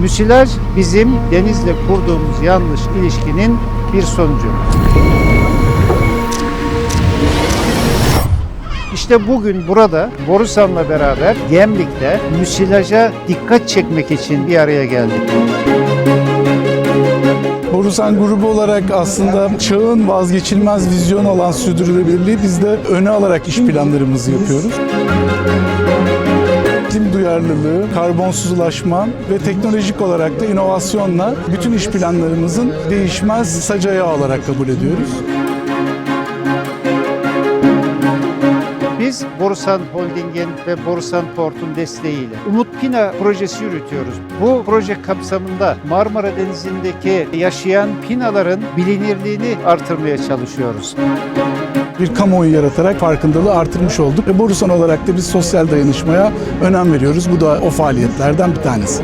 Müsilaj bizim denizle kurduğumuz yanlış ilişkinin bir sonucu. İşte bugün burada Borusan'la beraber Gemlik'te müsilaja dikkat çekmek için bir araya geldik. Borusan grubu olarak aslında çağın vazgeçilmez vizyonu olan sürdürülebilirliği biz de öne alarak iş planlarımızı yapıyoruz. İklim duyarlılığı, karbonsuzlaşma ve teknolojik olarak da inovasyonla bütün iş planlarımızın değişmez sac ayağı olarak kabul ediyoruz. Biz Borusan Holding'in ve Borusan Port'un desteğiyle Umut Pina projesi yürütüyoruz. Bu proje kapsamında Marmara Denizi'ndeki yaşayan pinaların bilinirliğini artırmaya çalışıyoruz. Bir kamuoyu yaratarak farkındalığı artırmış olduk ve Borusan olarak da biz sosyal dayanışmaya önem veriyoruz. Bu da o faaliyetlerden bir tanesi.